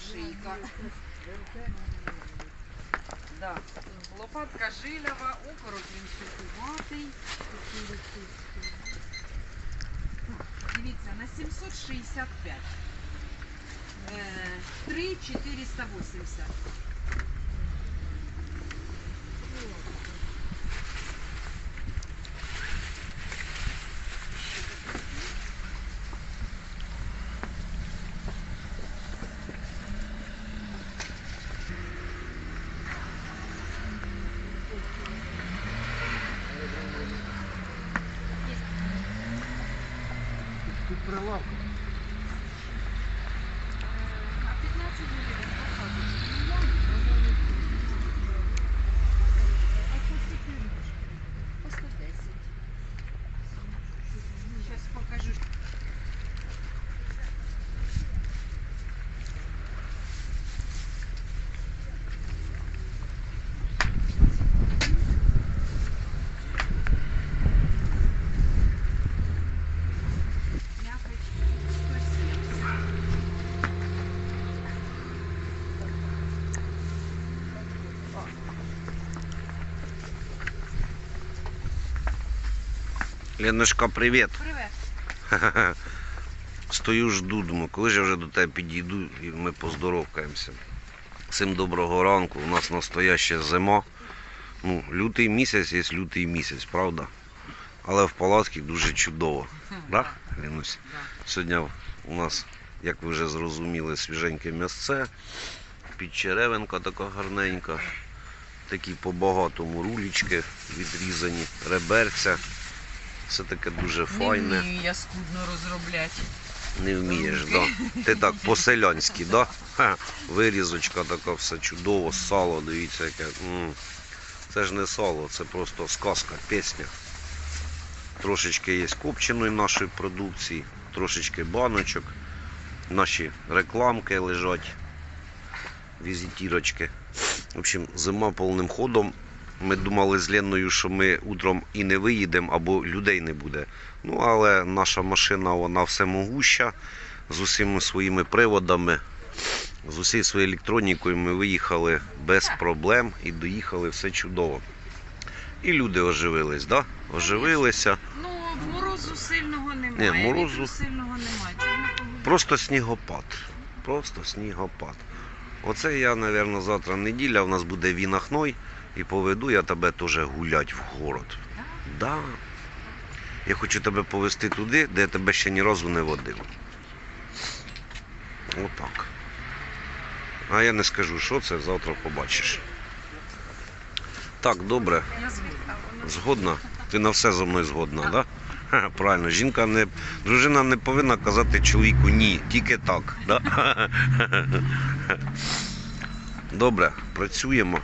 шийка. Да. Лопатка жилява, окорок він сухуватий. Дивіться, на 765. Е, 3 480. Тут прилавка. А 15 гривень по 110. Сейчас покажу. Мякоть 170. Леночка, привіт. Привет. Стою жду, думаю, коли ж я вже до тебе підійду і ми поздоровкаємося. Всім доброго ранку. У нас настояща зима. Ну, лютий місяць є лютий місяць, правда? Але в палатці дуже чудово. Да, Лінусь? Сьогодні у нас, як ви вже зрозуміли, свіженьке м'ясце, підчеревинка така гарненька, такі по-багатому рулічки відрізані, реберця. Все таке дуже файне. Не вмію я скудно розробляти. Не вмієш, да. Ти так по-селянськи, да? Ха, вирізочка така, все чудово, сало, дивіться, яке. м. Це ж не сало, це просто сказка, пісня. Трошечки є копченої нашої продукції, трошечки баночок, наші рекламки лежать, візитірочки. В общем, зима повним ходом. Ми думали з Леною, що ми утром і не виїдемо, або людей не буде. Ну, але наша машина, вона всемогуща, з усіма своїми приводами, з усією своєю електронікою ми виїхали без проблем і доїхали все чудово. І люди оживились, да? оживилися. Ну, морозу сильного немає. Ні, морозу- сильного немає. Чому? Просто снігопад. Просто снігопад. Оце я, мабуть, завтра неділя, у нас буде вінахной, і поведу я тебе теж гулять в город. Да. Я хочу тебе повезти туди, де я тебе ще ні разу не водив. Отак. А я не скажу, що це, завтра побачиш. Так, добре, згодна. Ти на все зі мною згодна, так? Да? Правильно, жінка не. Дружина не повинна казати чоловіку ні, тільки так. Да? Добре, працюємо.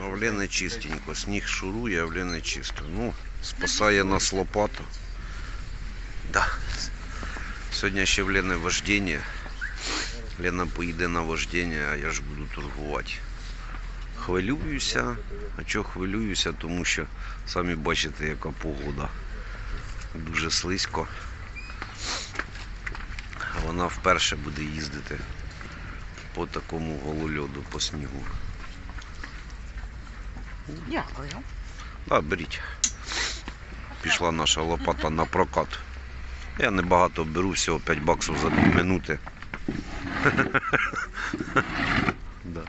А в Лени чистенько. Сніг шурує, а в Лени чисто. Ну, спасає нас лопата. Да. Сьогодні ще в Лени вождення. Лена поїде на вождення, а я ж буду торгувати. Хвилююся. А чого хвилююся? Тому що самі бачите, яка погода. Дуже слизько. Вона вперше буде їздити по такому голольоду, по снігу. Дякую. Так, беріть. Пішла наша лопата на прокат. Я небагато беру, всього 5 баксів за 2 минути. да.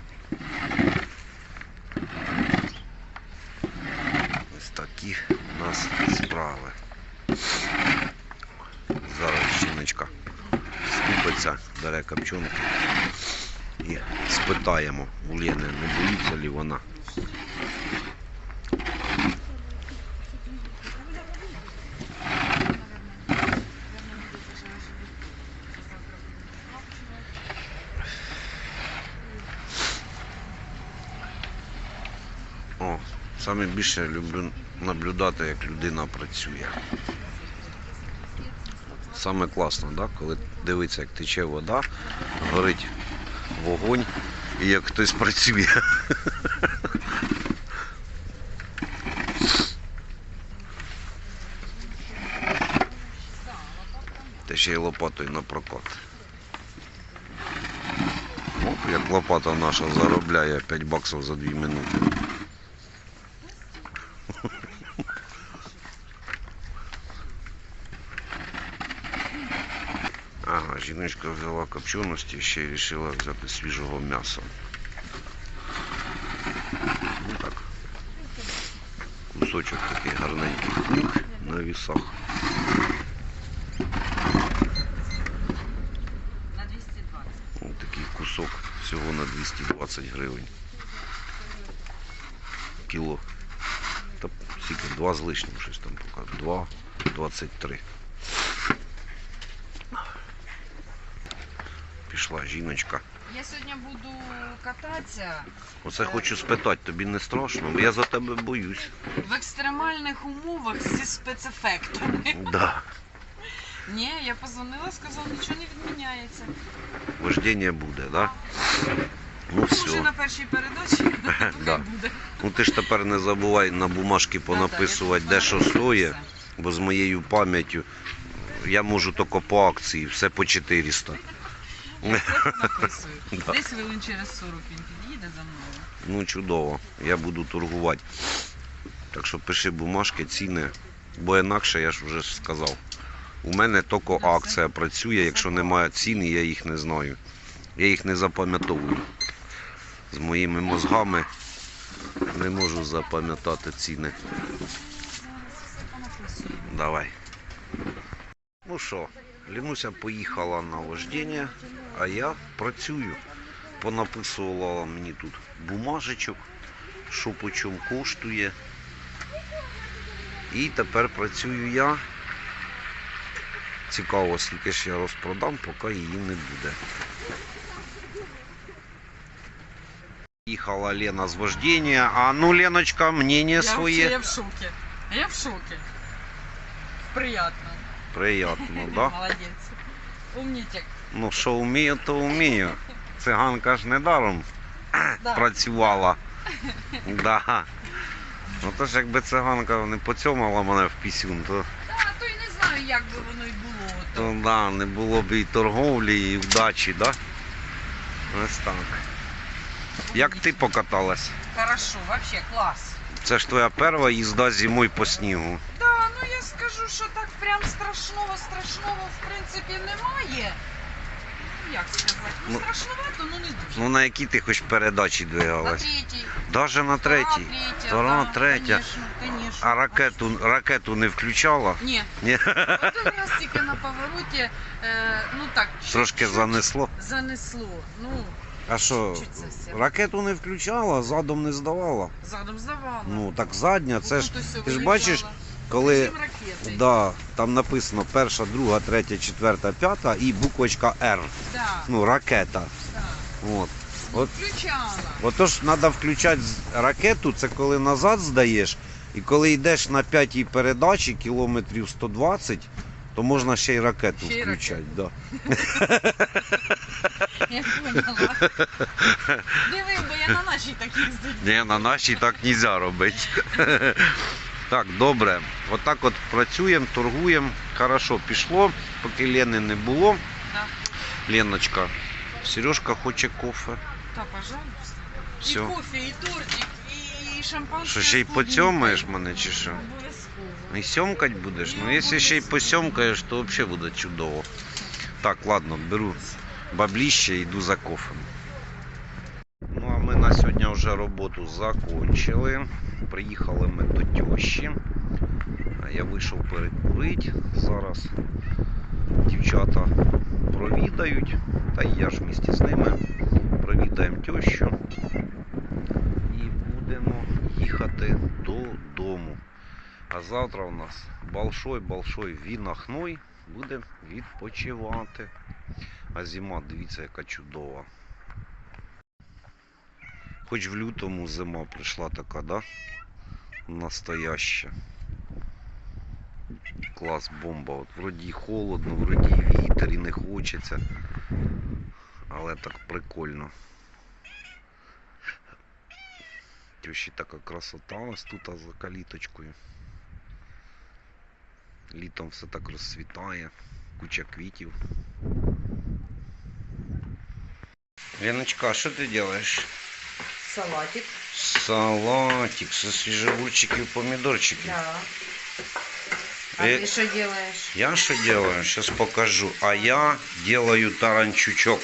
Ось такі у нас справи. Зараз жіночка скупиться, бере і спитаємо у не боїться ли вона. О, саме більше люблю наблюдати, як людина працює. Саме класно, да? коли дивиться, як тече вода, горить вогонь і як хтось працює. ще й лопатою на прокат. Як лопата наша заробляє 5 баксів за 2 минути. Жіночка взяла копченості, ще й вирішила взяти свіжого м'яса. Ну так. Кусочок такий гарненький хліб на вісах. На 220. Ось такий кусок всього на 220 гривень. Кіло. Та скільки? Два з лишнім щось там показує. Два, 23. Пішла жіночка. Я сьогодні буду кататися Оце хочу спитати, тобі не страшно? Бо я за тебе боюсь. в екстремальних умовах зі спецефектами. Да. Ні, я позвонила, сказала, нічого не відміняється. Вождення буде, да? Ну все. на першій передачі Да. буде. Ну ти ж тепер не забувай на бумажки понаписувати, де що стоїть, бо з моєю пам'яттю я можу тільки по акції, все по 400. Написую. Десь хвилин через 40 він під'їде за мною. Ну чудово, я буду торгувати. Так що пиши бумажки, ціни, бо інакше я ж вже ж сказав. У мене тільки акція працює, якщо немає ціни, я їх не знаю. Я їх не запам'ятовую. З моїми мозгами не можу запам'ятати ціни. Давай. Ну що, Лінуся поїхала на вождення, а я працюю. Понаписувала мені тут бумажечок, що по чому коштує. І тепер працюю я. Цікаво, скільки ж я розпродам, поки її не буде. Їхала Лена з вождення, а ну, Леночка, мнення своє. я в шоке. Я в шоке. Приятно. Приятно, да? Молодець. Умнітик. Ну, що вмію, то вмію. Циганка ж недаром Да. працювала. Да. Ну то ж якби циганка не поцьомала мене в пісюн, то, Та, то й не знаю, як би воно й було. То. то да, не було б і торговлі, і вдачі, да? Ось так. Як ти покаталась? Хорошо, вообще клас. Це ж твоя перша їзда зимою по снігу. Да, ну я скажу, що так прям страшного, страшного в принципі немає. Ну як сказати? Ну, Ну, страшновато, ну не дуже. Ну на якій ти хоч передачі На двигалась? третій. Даже на третій. Третя, Втора, да, третя. Конечно, конечно. А ракету, ракету не включала? Ні. Ні. Один раз тільки на повороті, е, ну так, Трошки чуть-чуть занесло. занесло. Ну, А що, чуть ракету не включала, задом не здавала? Задом здавала. Ну так задня, це ж ти ж бачиш, коли да, там написано перша, друга, третя, четверта, п'ята і буквочка Р. Да, Ну, ракета. да. От. От. Включала. Отож, треба включати ракету, це коли назад здаєш, і коли йдеш на п'ятій передачі кілометрів 120, то можна ще й ракету Ще й включати. Да. Я поняла. Диви, бо я на нашій так їздить. Ні, на нашій так не можна робити. Так, добре. Отак от працюємо, торгуємо. Хорошо пішло, поки Лени не було. Да. Леночка, Сережка хоче кофе. Та, пожалуйста. Все. І кофе, і тортик, і шампанське. Що ще й з клубнікою. поцьомаєш мене чи що? Обов'язково. І сьомкать будеш? Ну, якщо ще й посьомкаєш, то взагалі буде чудово. Так, ладно, беру бабліще і йду за кофем. Вже роботу закончили. Приїхали ми до тещі. Я вийшов перекурити. Зараз дівчата провідають. Та й я ж місті з ними. Провідаємо тещу. І будемо їхати додому. А завтра у нас большой-большой вінахной. Будемо відпочивати. А зима, дивіться, яка чудова. Хоч в лютому зима прийшла така, да? Настояща. Клас, бомба. От вроді холодно, вроді вітер і не хочеться. Але так прикольно. Тещі така красота ось тут за каліточкою. Літом все так розцвітає. куча квітів. Леночка, що ти робиш? Салатик. Салатик со свежегурчиків, помідорчиків. Да. А Э, ты что делаешь? Я что делаю? Сейчас покажу. А я делаю таранчучок.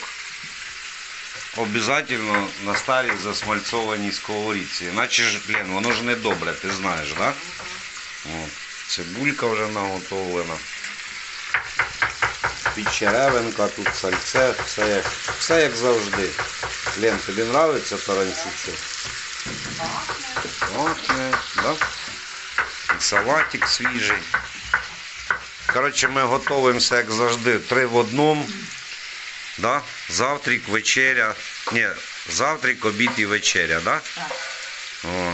Обязательно на старій засмальцованій сковорідці. Іначе ж, блін, воно ж не добре, ти знаєш, так? Да? От. Цибулька вже наготовлена. Підчеревинка, тут сальце, все як, все як завжди. Лен, тобі нравиться таранчучок? Пахне, да? І салатик свіжий. Коротше, ми готуємося, як завжди, три в одному. Да? Завтрак, вечеря. Ні, завтрак, обід і вечеря, да? Так. О.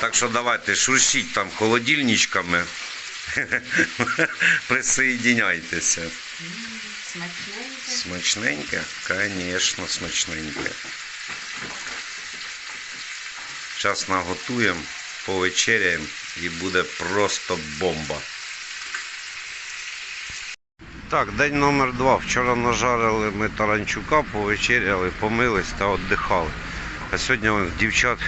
Так що давайте шуршіть там холодильничками. Присоединяйтеся. Смачненько. Смачненьке? Звісно, смачненьке. Зараз наготуємо, повечеряємо і буде просто бомба. Так, день номер два. Вчора нажарили ми таранчука, повечеряли, помились та віддихали. А сьогодні дівчат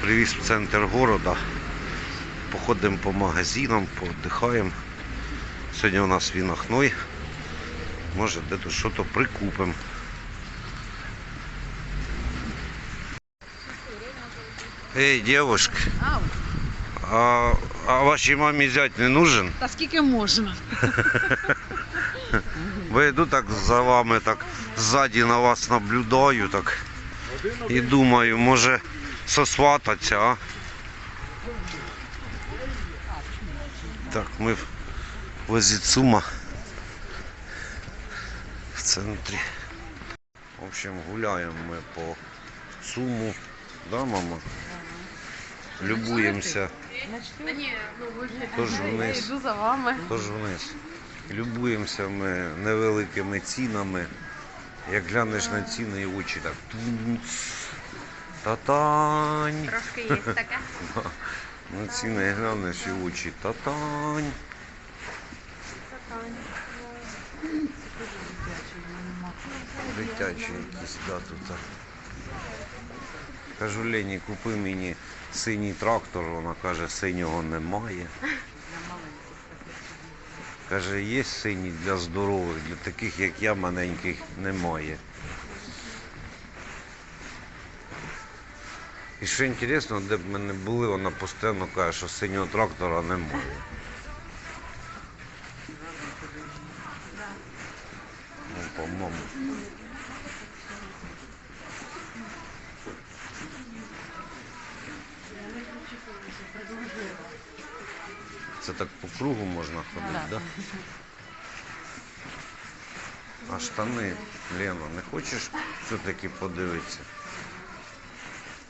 привіз в центр города. Походимо по магазинам, поотдихаємо. Сьогодні у нас вінохной. Може, де тут щось прикупимо. Ей, девушка, а, а вашій мамі зять не нужен? та скільки можна? Ви йду так за вами, так ззаді на вас наблюдаю, так і думаю, може сосвататься, а? Так, ми в Лозіцума в центрі. В общем, гуляємо ми по Цуму, да, мама? Любуємося, тож вниз. Йду за вами. Тож вниз. Любуємося ми невеликими цінами. Як глянеш на ціни і очі так. тунц, Татань. Трошки є таке. На ціни глянеш і очі. Татань. Дитячі якісь, да, тут. Кажу Лені, купи мені синій трактор, вона каже, синього немає. Каже, є синій для здорових, для таких, як я, маленьких, немає. І що інтересно, де б ми не були, вона постійно каже, що синього трактора немає. Ну, по-моєму. Це так по кругу можна ходити, так? Да? А штани, Лена, не хочеш все-таки подивитися?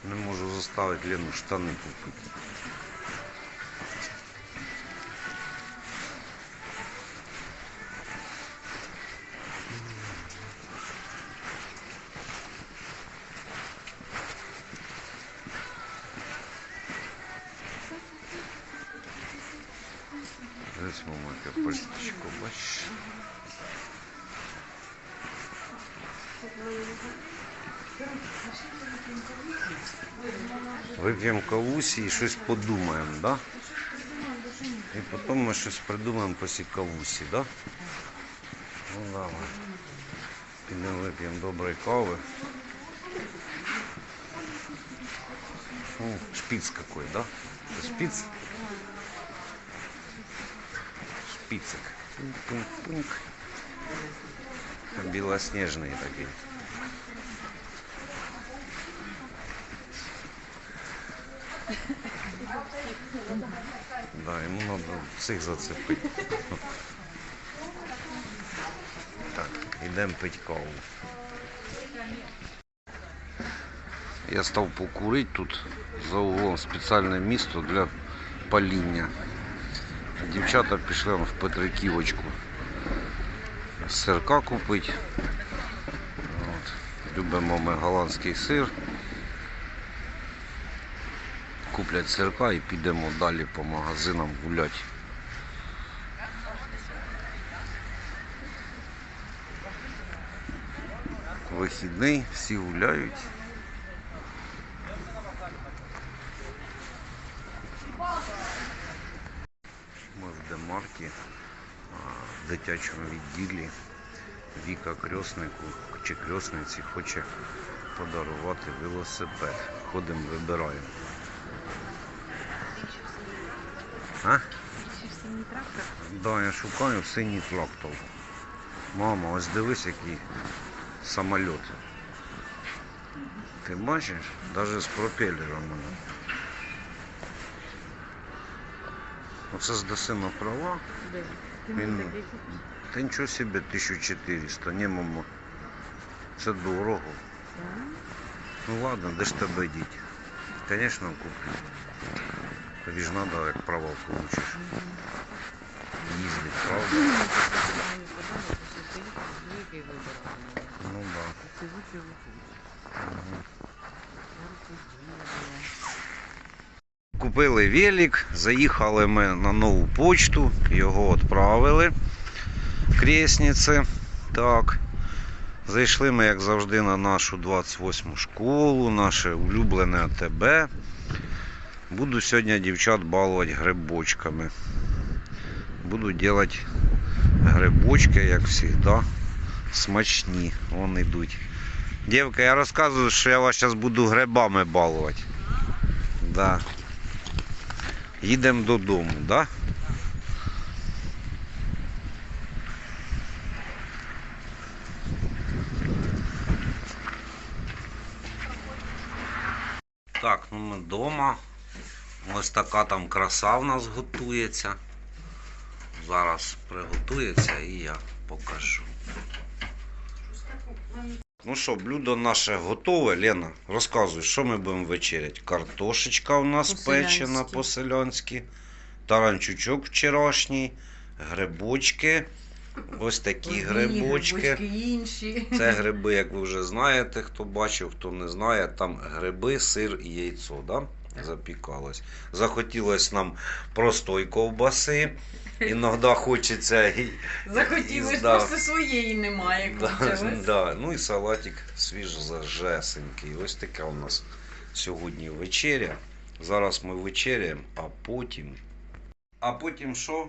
Не можу заставити Лену штани купити. Ось мама яке пальтичко, бачиш. Вип'ємо кавусі і щось подумаємо, да? І потім ми щось придумаємо по цій кавусі, да? Ну давай. Підемо вип'ємо доброї кави. Ну, шпиц какой, да? Это шпиц? Шпицик. Пуньк-пуньк-пуньк. Белоснежные такие. Да, ему надо всіх зацепити. Так, йдемо пить каву. Я став покурити тут за углом спеціальне місто для паління. Дівчата пішли в Петриківочку сирка купити. От. Любимо ми голландський сир куплять сирка і підемо далі по магазинам гуляти. Вихідний, всі гуляють. Ми в Демаркі, в дитячому відділі Віка крьоснику чи крьосниці хоче подарувати велосипед. Ходимо, вибираємо. А? Да, я шукаю синій трактор. Мама, ось дивись, який самоліт. Ти бачиш? Навіть з пропелером. воно. Оце здаси на права. Він... Та нічого собі 1400, ні, мамо. Це дорого. Ну ладно, де ж тебе діть? Звісно, куплю. Тобі ж треба, як права получиш. Їздить, правда? Ну да. Купили велик, заїхали ми на нову почту, його відправили кресниці. Так. Зайшли ми, як завжди, на нашу 28 школу, наше улюблене АТБ. Буду сьогодні дівчат балувати грибочками. Буду робити грибочки, як завжди, смачні. Вон йдуть. Дівка, я розказую, що я вас зараз буду грибами балувати. Да. Їдемо додому, да? Так, ну ми вдома. Ось така там краса в нас готується. Зараз приготується і я покажу. Ну що, блюдо наше готове. Лена, розказуй, що ми будемо вечеряти. Картошечка у нас печена по-селянськи, таранчучок вчорашній, грибочки. Ось такі грибочки. інші. Це гриби, як ви вже знаєте, хто бачив, хто не знає, там гриби, сир і яйцо, да? Запікалось. Захотілося нам простої ковбаси. Іноді хочеться і, Захотілось, Да. просто своєї немає. Да, да. Ну і салатик свіжозажесенький. Ось така у нас сьогодні вечеря. Зараз ми вечеряємо, а потім. А потім що?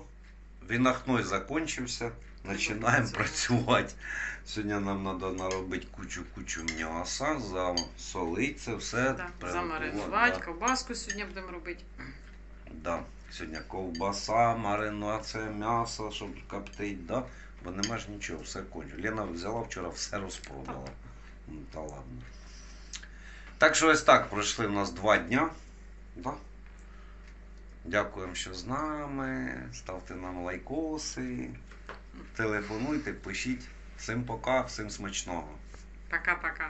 Вінахной закінчився. Починаємо працювати. Сьогодні нам треба наробити кучу-кучу м'яса, засолити це все. Да, Замаринувати, да. ковбаску сьогодні будемо робити. Да. Сьогодні ковбаса, маринація, м'ясо, щоб коптить, да? бо нема ж нічого, все кончено. Лена взяла вчора, все розпродала. Ну, та ладно. Так що ось так пройшли в нас два дня. Да? Дякуємо, що з нами. Ставте нам лайкоси. Телефонуйте, пишіть. Всім пока, всім смачного. Пока-пока.